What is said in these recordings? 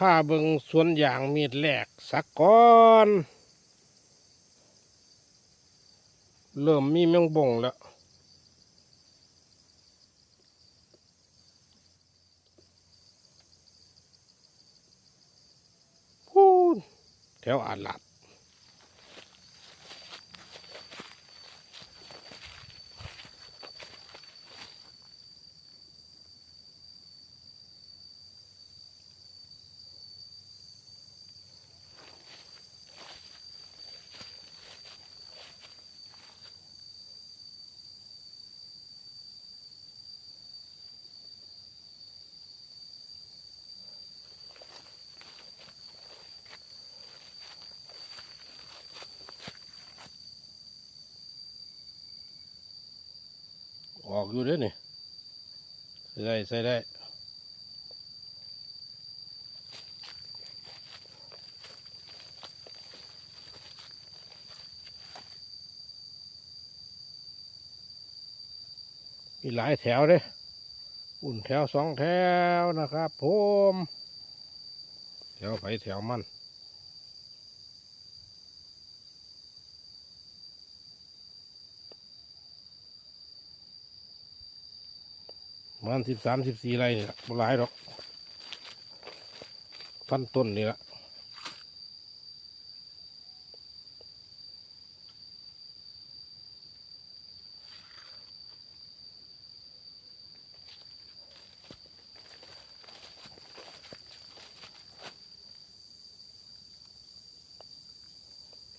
ผ้าเบิงสวนยางมีดแหลกสักก่อน เริ่มมีแมงบ่งแล้ว พูดแถวอาหลัด ออกอยู่เด้วยนี่ใส่ได้ใส่ได้มีหลายแถวเด้อุ่นแถวสองแถวนะครับผมแถวไผแถวมัน ประ มันสิบสามสิบสี่ไรนี่ละหลายหรอก พันต้นนี่ละ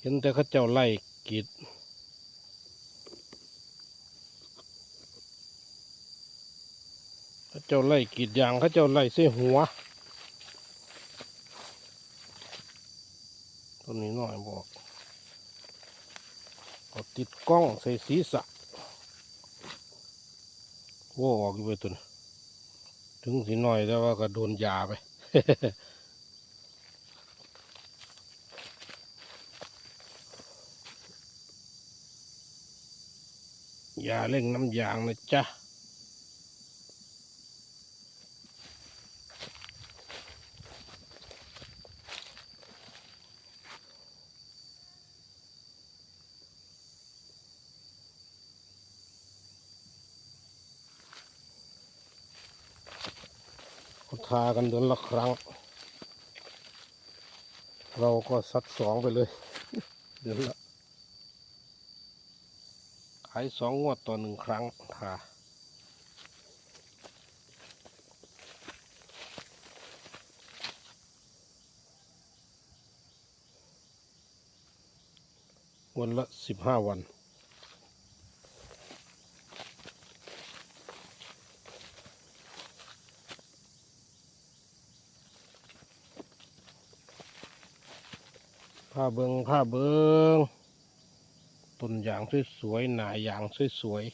เห็นแต่เขาเจ้าไล่กีด เจ้าไล่กีดยางเขาเจ้าไล่เส้หัวต้นนี้หน้อยบอกเอาติดกล้องใส่ศีรษะโว้ออกอยู่ไปตัวนี้ถึงสีหน้อยแต่ว่าก็โดนยาไปยาเร่งน้ำยางนะจ๊ะ ทากันเดือนละครั้ง เราก็สัดสองไปเลย เดือนละขายสองงวดต่อหนึ่งครั้งทาวันละสิบห้าวัน เบิงผ้าเบิงต้นยางสวยๆหนายางสวยๆ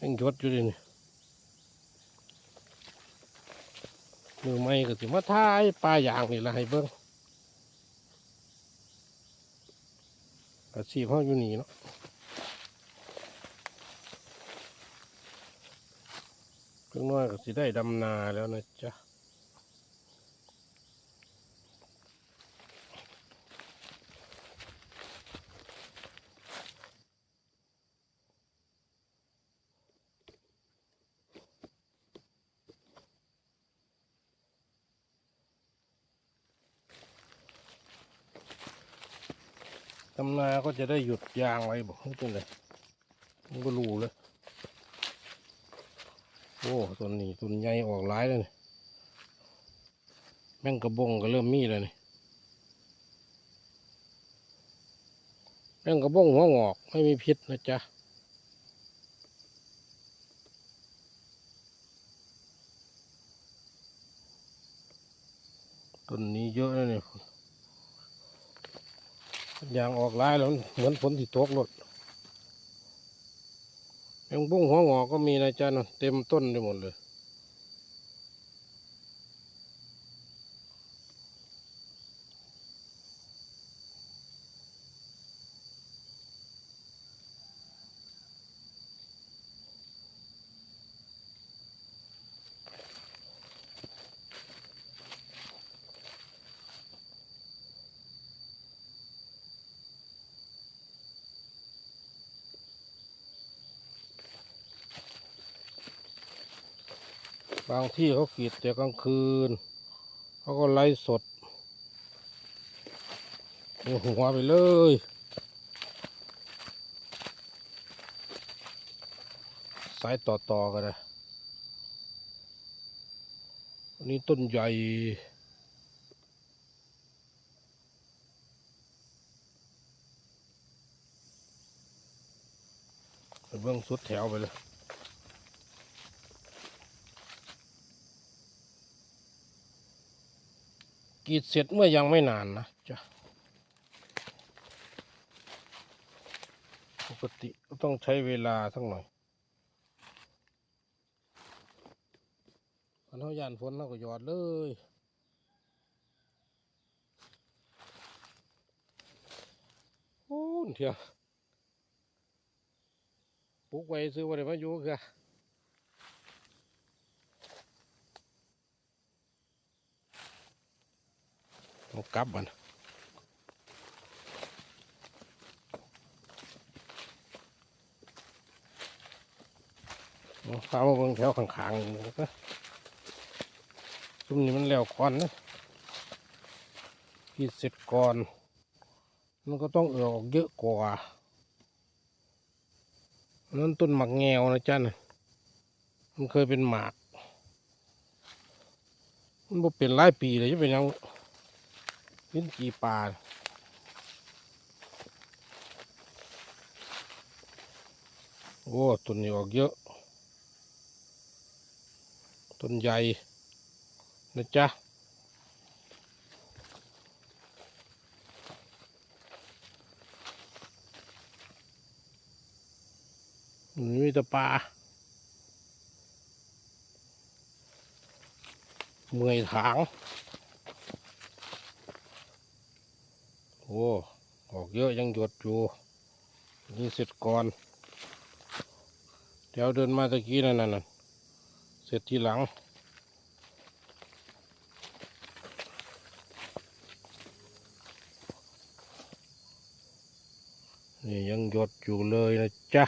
ยังยศอยู่เลยนี่มือไม่ก็สิมาท้ายปลายางนี่ละให้เบิงอาชีพเขาอยู่นี่เนาะเพิ่งน้อยก็สิได้ดำนาแล้วนะจ๊ะำนาก็จะได้หยุดยางไว้บอกให้เป็นไรมันก็รูเลย โอ้ต้นนี้ต้นใหญ่ออกหลายเลยนี่แม่งกระบงก็เริ่มมีแล้วนี่แม่งกระบงหัวงอกไม่มีพิษนะจ๊ะต้นนี้เยอะเลยเนี่ย ยางออกลายแล้วเหมือนฝนที่ตกรถแมงบุ้งหัวงอกก็มีนะจ๊ะนะเต็มต้นไปหมดเลย บางที่เขากีดแต่กลางคืน เขาก็ไล่สดเอาหัวไปเลยสายต่อต่อๆกันนะอันนี้ต้นใหญ่ เบื้องสุดแถวไปเลย รีดเสร็จเมื่อยังไม่นานนะจ้ะปกติต้องใช้เวลาสักหน่อยคันเท่ายานฝนเราก็หยอดเลยโอ้เถียวปลูกไว้ซื้อไว้ได้มาอยู่ค่ะ ต้องกลับมันข้าวมาเบิ่งแถวข้างๆนี่นะซุ่มนี้มันแล้วก่อนนะที่เสร็จก่อน มันก็ต้องเอือออกเยอะกว่า นั้นต้นหมักแงวนะจ๊ะนะมันเคยเป็นหมาก มันบ่เป็นหลายปีเลยจะเป็นยัง ลิ้นจีปลาโอ้ต้นนี้ออกเยอะ ต้นใหญ่นะจ๊ะมันมีแต่ปลาเมื่อยถาง โอ้ออกเยอะยังหยดอยู่นี่เสร็จก่อนเดี๋ยวเดินมาตะกี้นั่นน่ะเสร็จทีหลัง นี่ยังหยดอยู่เลยนะจ๊ะ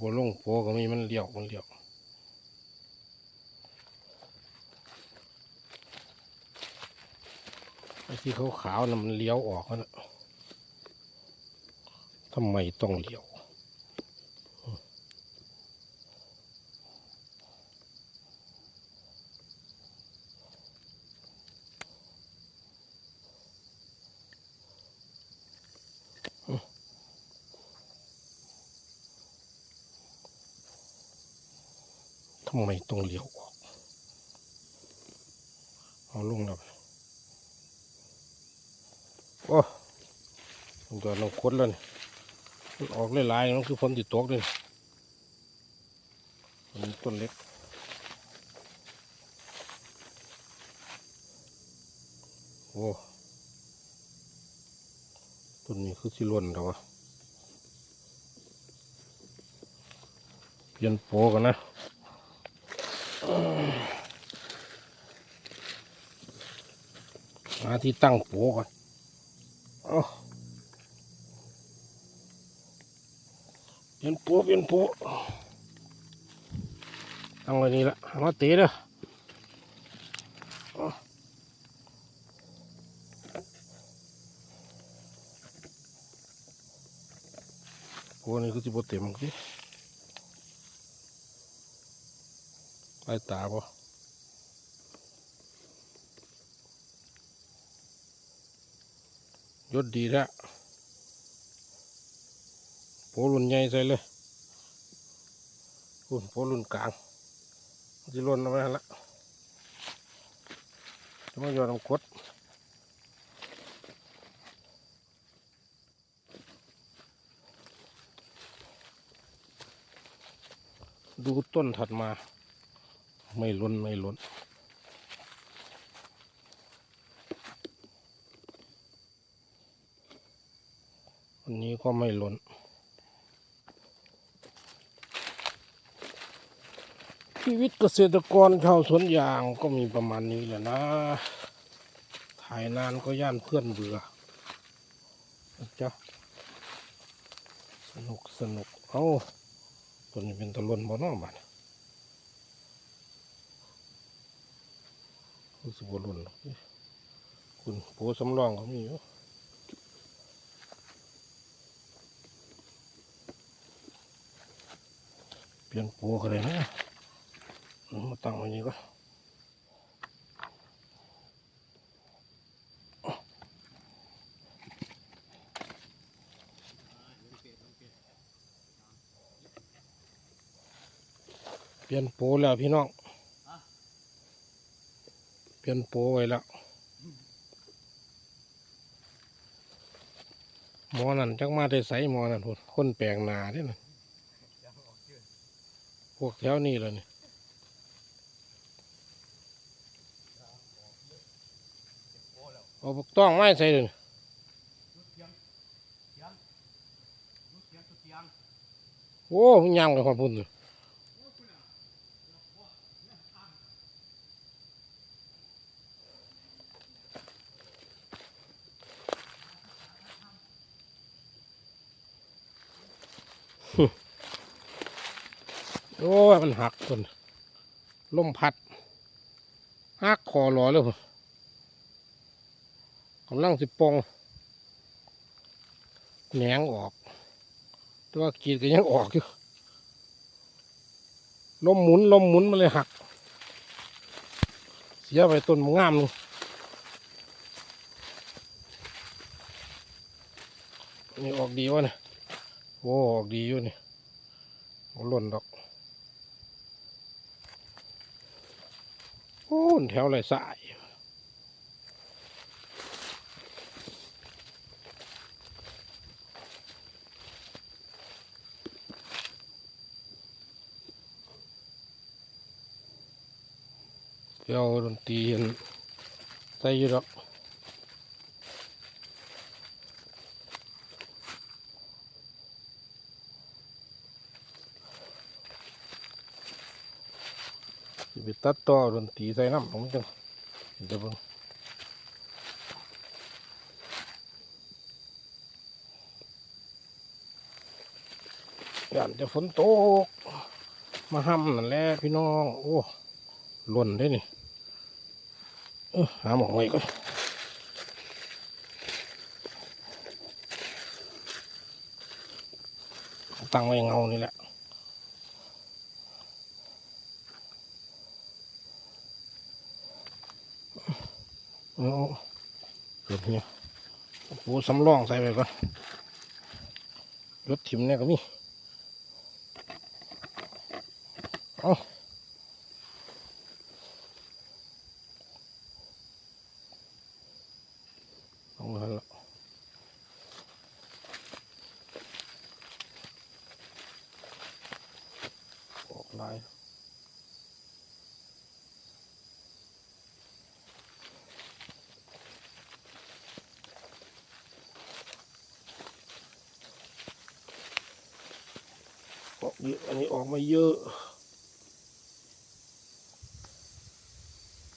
บนลงโพก็มีมันเลี้ยวมันเลี้ยว ไอ้ที่ขาวขาวๆน่ะมันเลี้ยวออกนะทำไมต้องเลี้ยว ทำไมต้องเลี้ยวออก เอาลงแล้ว โอ้ มันก็น้องคดแล้วนี่มันออกหลายๆมันคือฝนติดตกเลยอันต้นเล็กโอ้ต้นนี้คือสิล้นแล้ววะเปลี่ยนโปกันนะหาที่ตั้งโปกันเอ เวียนโปเปลี่ยนโปตั้งไว้นี่ละเอามาเตะเด้อเอาโปนี่คือสิบเต็มสิไล่ตาบ่ยศดีแล้ว โปรุ่นใหญ่ใส่เลยรุ่นโปรุ่นกลางจะล่นเอาไว้หั่นละจะมาหยอดน้ำกดดูต้นถัดมา ไม่ล้นไม่ล้นอันนี้ก็ไม่ล้น ชีวิตเกษตรกรชาวสวนยางก็มีประมาณนี้แหละนะ ถ่ายนานก็ย่านเพื่อนเบื่อจ้ะสนุกสนุก เอาตัวนี้เป็นตะลุนบ่นอมันคุณสึกลุนคุณโผสำรองเขามีอยู่เปลี่ยนโผอะไรนะ มาตั้งไว้นี่ก็เปลี่ยนโปแล้วพี่น้องเปลี่ยนโปไว้แล้วหมอนั่นจักมาได้ใสหมอนั่นพุ่นคนแปลงนาเด้น่ะพวกแถวนี้เลยนี่ เอาพวกต้องไม้ใส่เลยโอ้มันยำกับความพุ่นเลยโอ้ยมันหักคนลมพัดหักคอหลอเลยพุ่นกำลังสิปองแหนงออก แต่ว่ากีดก็ยังออกอยู่ลมหมุนลมหมุนมันเลยหัก เสียไปต้นงามนึงนี่ออกดีวะเนี่ยโอ้ออกดีอยู่นี่หล่นดอกโอ้แถวไรสาย เดี๋ยวดนตรีอันใส่อยู่ดอกสิไปตัดต่อดนตรีใส่น้ำผมจังเดี๋ยวเบิ่งย่านจะฝนตก มาห้ำนั่นแหละพี่น้อง โอ้หล่นได้นี่เออ หาหมองไว้ก่อนตั้งไว้เงานี่แหละเอาเกิดเนี่ยปูสำรองใส่ไปก่อนรถถิ่มเนี่ยก็มี เอาหันละออกลาย อันนี้ออกมาเยอะ